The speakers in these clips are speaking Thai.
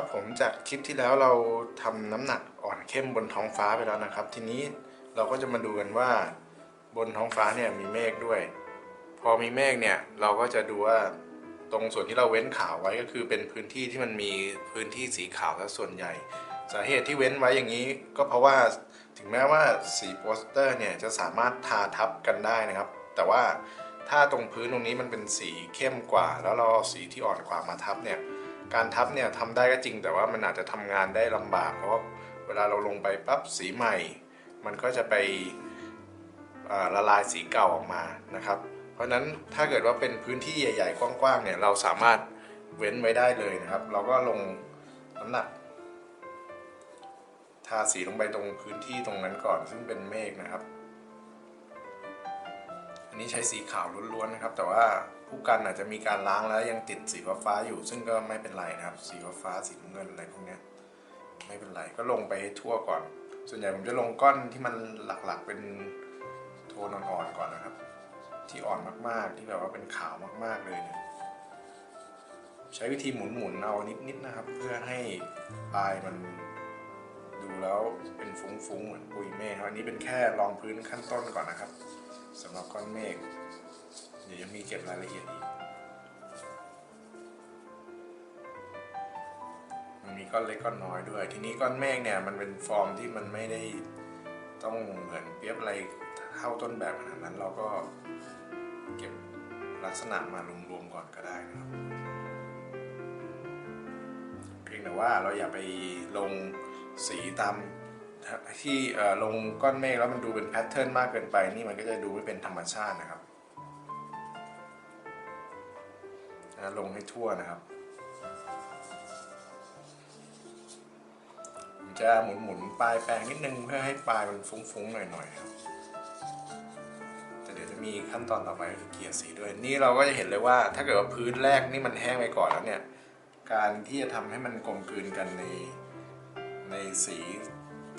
ครับผมจากคลิปที่แล้วเราทำน้ำหนักอ่อนเข้มบนท้องฟ้าไปแล้วนะครับ ทีนี้เราก็จะมาดูกันว่าบนท้องฟ้าเนี่ยมีเมฆด้วย พอมีเมฆเนี่ยเราก็จะดูว่าตรงส่วนที่เราเว้นขาวไว้ก็คือเป็นพื้นที่ที่มันมีพื้นที่สีขาวซะส่วนใหญ่ สาเหตุที่เว้นไว้อย่างนี้ ก็เพราะว่าถึงแม้ว่าสีโปสเตอร์เนี่ยจะสามารถทาทับกันได้นะครับ แต่ว่าถ้าตรงพื้นตรงนี้มันเป็นสีเข้มกว่า แล้วเราเอาสีที่อ่อนกว่ามาทับเนี่ย การทับเนี่ยทำได้ก็จริงแต่ว่ามันอาจจะทำงานได้ลำบาก เพราะเวลาเราลงไปปั๊บสีใหม่ มันก็จะไปละลายสีเก่าออกมานะครับ เพราะฉะนั้นถ้าเกิดว่าเป็นพื้นที่ใหญ่ๆ กว้างๆเนี่ยเราสามารถเว้นไว้ได้เลยนะครับ เราก็ลงน้ำหนัก ทาสีลงไปตรงพื้นที่ตรงนั้นก่อน ซึ่งเป็นเมฆนะครับ อันนี้ใช้สีขาวล้วนๆนะครับ แต่ว่า ผู้กันอาจจะมีการล้างแล้วยังติดสีฟ้าอยู่ ซึ่งก็ไม่เป็นไรนะครับ สีฟ้าสีน้ำเงินอะไรพวกนี้ไม่เป็นไรก็ลงไปให้ทั่วก่อน ส่วนใหญ่ผมจะลงก้อนที่มันหลักๆเป็นโทนอ่อนๆก่อนนะครับ ที่อ่อนมากๆที่แบบว่าเป็นขาวมากๆเลยเนี่ยใช้วิธีหมุนๆเอานิดๆนะครับ เพื่อให้ปลายมันดูแล้วเป็นฟุ้งๆเหมือนปุยเมฆครับอันนี้เป็นแค่รองพื้นขั้นต้นก่อนนะครับสำหรับก้อนเมฆ เดี๋ยวยังมีเก็บรายละเอียดอีก มันมีก้อนเล็กก้อนน้อยด้วย ทีนี้ก้อนเมฆเนี่ยมันเป็นฟอร์มที่มันไม่ได้ต้องเหมือนเปียบอะไรเท่าต้นแบบขนาดนั้นเราก็เก็บลักษณะมารวมๆก่อนก็ได้นะครับเพียงแต่ว่าเราอย่าไปลงสีตามที่ลงก้อนเมฆแล้วมันดูเป็นแพทเทิร์นมากเกินไปนี่มันก็จะดูไม่เป็นธรรมชาตินะครับ นะลงให้ทั่วนะครับผมจะหมุนหมุนๆปลายแปรงนิดนึงเพื่อให้ปลายมันฟุ้งๆหน่อยๆครับแต่เดี๋ยวจะมีขั้นตอนต่อไปก็คือเกลี่ยสีด้วย นี่เราก็จะเห็นเลยว่า ถ้าเกิดว่าพื้นแรกนี่มันแห้งไปก่อนแล้วเนี่ย การที่จะทำให้มันกลมกลืนกันในในสี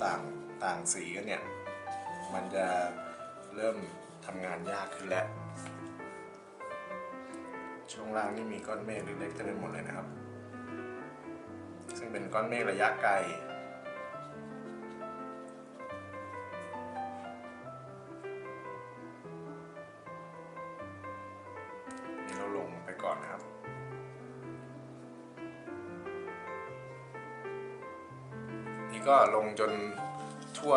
ต่างต่างสีกันเนี่ย มันจะเริ่มทำงานยากขึ้นแล้ว ช่วงล่างนี่มีก้อนเมฆเล็กๆเต็มไปหมดเลยนะครับ ซึ่งเป็นก้อนเมฆระยะไกลนี่เราลงไปก่อนนะครับ นี่ก็ลงจนทั่ว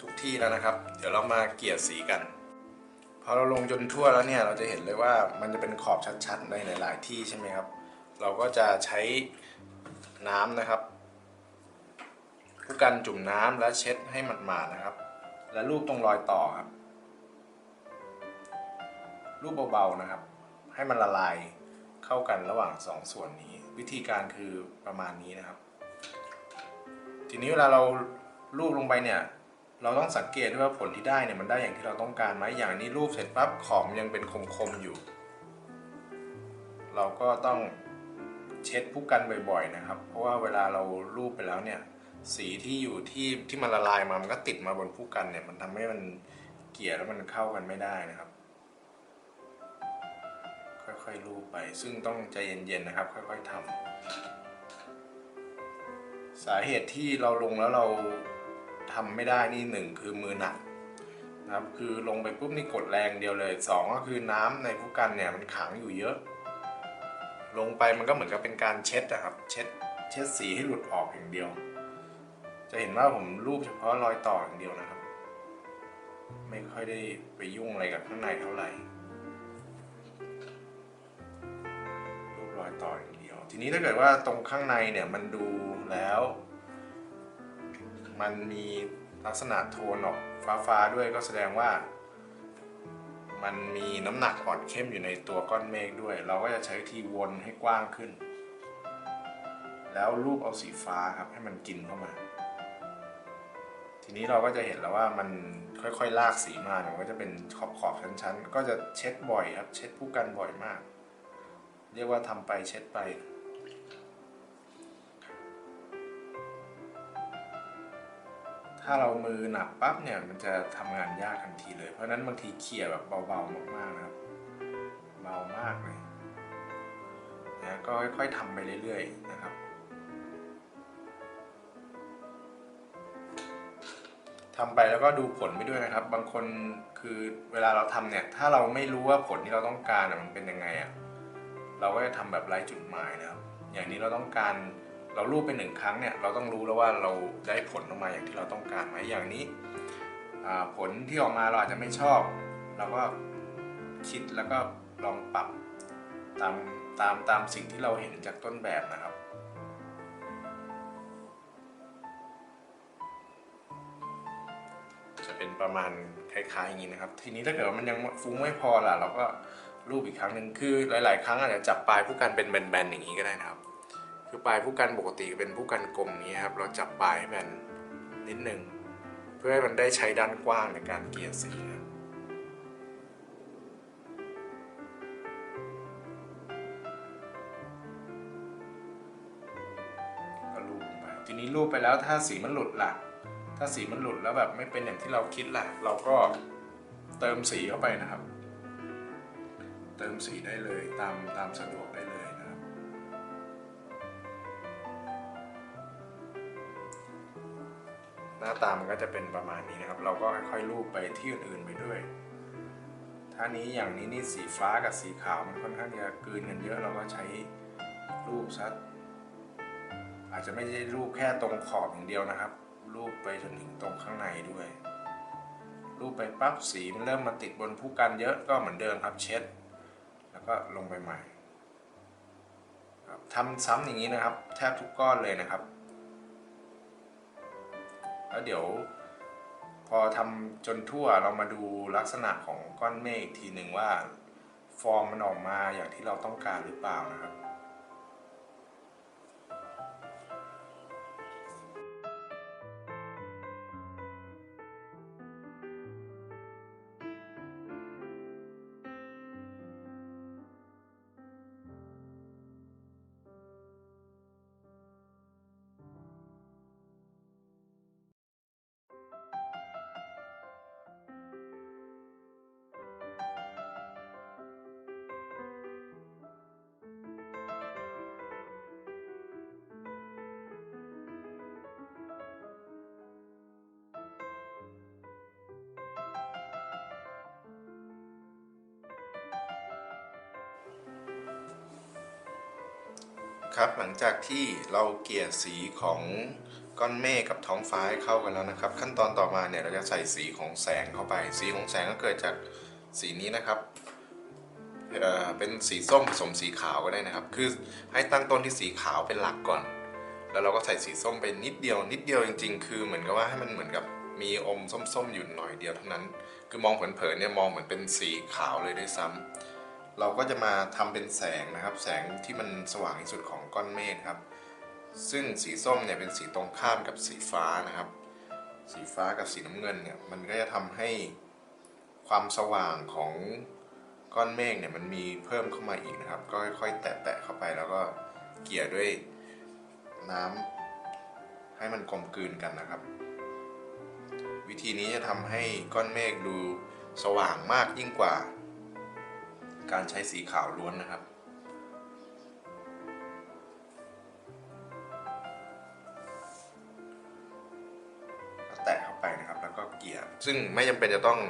ทุกที่แล้วนะครับ เดี๋ยวเรามาเกลี่ยสีกัน อเราลงจนทั่วแล้วเนี่ยเราจะเห็นเลยว่ามันจะเป็นขอบชัดๆในหลาย ๆ ที่ใช่ไหมครับ เราก็จะใช้น้ำนะครับผู้กันจุ่มน้ำแล้วเช็ดให้มันมาดๆนะครับ และรูปตรงรอยต่อครับ รูปเบาๆนะครับ ให้มันละลายเข้ากันระหว่างสองส่วนนี้ วิธีการคือประมาณนี้นะครับ ทีนี้เวลาเรารูปลงไปเนี่ย เราต้องสังเกตด้วยว่าผลที่ได้เนี่ยมันได้อย่างที่เราต้องการไหมอย่างนี้รูปเสร็จปั๊บขอบยังเป็นคมๆอยู่ เราก็ต้องเช็ดผู้กันบ่อย ๆ นะครับ เพราะว่าเวลาเรารูปไปแล้วเนี่ยสีที่อยู่ที่ที่มันละลายมามันก็ติดมาบนผู้กันเนี่ยมันทำให้มันเกลี่ยแล้วมันเข้ากันไม่ได้นะครับ ค่อยๆรูปไป ซึ่งต้องใจเย็นๆนะครับ ค่อยๆทำสาเหตุที่เราลงแล้วเรา ทำไม่ได้นี่หนึ่งคือมือหนักนะครับคือลงไปปุ๊บนี่กดแรงเดียวเลยสองก็คือน้ำในผู้กันเนี่ยมันขังอยู่เยอะ ลงไปมันก็เหมือนกับเป็นการเช็ดนะครับ เช็ดเช็ดสีให้หลุดออกอย่างเดียว จะเห็นว่าผมรูปเฉพาะรอยต่ออย่างเดียวนะครับ ไม่ค่อยได้ไปยุ่งอะไรกับข้างในเท่าไหร่รูปรอยต่ออย่างเดียว ทีนี้ถ้าเกิดว่าตรงข้างในเนี่ยมันดูแล้ว มันมีลักษณะโทนออกฟ้าๆด้วยก็แสดงว่า มันมีน้ำหนักอ่อนเข้มอยู่ในตัวก้อนเมฆด้วย เราก็จะใช้วิธีวนให้กว้างขึ้น แล้วรูปเอาสีฟ้าครับให้มันกินเข้ามา ทีนี้เราก็จะเห็นแล้วว่ามันค่อยๆ ลากสีมาเนี่ยมันก็จะเป็นขอบๆชั้นๆ ก็จะเช็ดบ่อยครับ เช็ดผู้กันบ่อยมาก เรียกว่าทำไปเช็ดไป ถ้าเรามือหนักปั๊บเนี่ยมันจะทำงานยากทันทีเลย เพราะนั้นบางทีเขี่ยแบบเบาๆมากๆนะครับ เบามากเลยนะก็ค่อยๆทำไปเรื่อยๆนะครับทำไปแล้วก็ดูผลไปด้วยนะครับ บางคนคือเวลาเราทำเนี่ย ถ้าเราไม่รู้ว่าผลที่เราต้องการมันเป็นยังไงอะ่ะเราก็จะทำแบบไร้จุดหมายนะครับ อย่างนี้เราต้องการ เรารูปไปหนึ่งครั้งเนี่ยเราต้องรู้แล้วว่าเราได้ผลออกมาอย่างที่เราต้องการไหมอย่างนี้ผลที่ออกมาเราอาจจะไม่ชอบเราก็คิดแล้วก็ลองปรับตามตามตามสิ่งที่เราเห็นจากต้นแบบนะครับจะเป็นประมาณคล้ายๆอย่างนี้นะครับ ทีนี้ถ้าเกิดว่ามันยังฟุ้งไม่พอล่ะ เราก็รูปอีกครั้งหนึ่งคือหลาย ๆ ครั้งอาจจะจับปลายผู้กันเป็นแบนๆอย่างนี้ก็ได้นะครับ คือปลายผู้กันปกติเป็นผู้กันกลมนี้ครับ เราจับปลายให้แบนนิดนึงเพื่อให้มันได้ใช้ด้านกว้างในการเกลี่ยสีครับก็รูปลงไปทีนี้รูปไปแล้วถ้าสีมันหลุดล่ะ ถ้าสีมันหลุดแล้วแบบไม่เป็นอย่างที่เราคิดล่ะ เราก็เติมสีเข้าไปนะครับ เติมสีได้เลยตามตามสะดวกได้เลย หน้าตามันก็จะเป็นประมาณนี้นะครับ เราก็ค่อยๆรูปไปที่อื่นๆไปด้วยถ้านี้อย่างนี้นี่สีฟ้ากับสีขาวมันค่อนข้างจะกลืนกันเยอะเราก็ใช้รูปซัดอาจจะไม่ได้รูปแค่ตรงขอบอย่างเดียวนะครับ รูปไปจนถึงตรงข้างในด้วย รูปไปปั๊บสีมันเริ่มมาติดบนผู้กันเยอะก็เหมือนเดิมครับเช็ด แล้วก็ลงไปใหม่ทำซ้ำอย่างนี้นะครับ แทบทุกก้อนเลยนะครับ แล้วเดี๋ยว พอทำจนทั่วเรามาดูลักษณะของก้อนเมฆอีกทีหนึ่งว่า ฟอร์มมันออกมาอย่างที่เราต้องการหรือเปล่านะครับ ครับ หลังจากที่เราเกลี่ยสีของก้อนเมฆกับท้องฟ้าให้เข้ากันแล้วนะครับ ขั้นตอนต่อมาเนี่ยเราจะใส่สีของแสงเข้าไป สีของแสงก็เกิดจากสีนี้นะครับเเป็นสีส้มผสมสีขาวก็ได้นะครับ คือให้ตั้งต้นที่สีขาวเป็นหลักก่อน แล้วเราก็ใส่สีส้มไปนิดเดียว นิดเดียวจริง ๆ คือเหมือนกับว่าให้มันเหมือนกับมีอมส้มๆอยู่หน่อยเดียวเท่านั้น คือมองเผินๆเนี่ยมองเหมือนเป็นสีขาวเลยด้วยซ้ำ เราก็จะมาทำเป็นแสงนะครับ แสงที่มันสว่างที่สุดของก้อนเมฆครับ ซึ่งสีส้มเนี่ยเป็นสีตรงข้ามกับสีฟ้านะครับ สีฟ้ากับสีน้ำเงินเนี่ยมันก็จะทำให้ความสว่างของก้อนเมฆเนี่ยมันมีเพิ่มเข้ามาอีกนะครับ ก็ค่อยๆ แตะๆเข้าไปแล้วก็เกลี่ยด้วยน้ำให้มันกลมกลืนกันนะครับ วิธีนี้จะทำให้ก้อนเมฆดูสว่างมากยิ่งกว่า การใช้สีขาวล้วนนะครับ แตะเข้าไปนะครับ แล้วก็เกลี่ยซึ่งไม่จำเป็นจะต้อง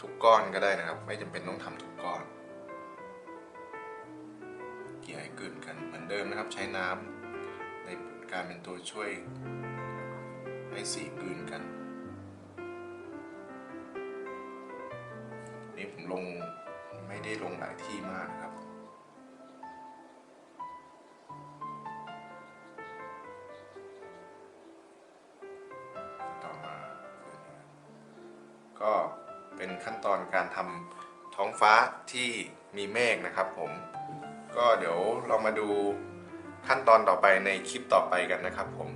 ทุกก้อนก็ได้นะครับ ไม่จำเป็นต้องทำทุกก้อน เกลี่ยให้กลืนกันเหมือนเดิมนะครับ ใช้น้ำในการเป็นตัวช่วยให้สีกลืนกัน นี่ผมลง ไม่ได้ลงหลายที่มากนะครับ ต่อมา ก็เป็นขั้นตอนการทำท้องฟ้าที่มีเมฆนะครับผม ก็เดี๋ยวเรามาดูขั้นตอนต่อไปในคลิปต่อไปกันนะครับผม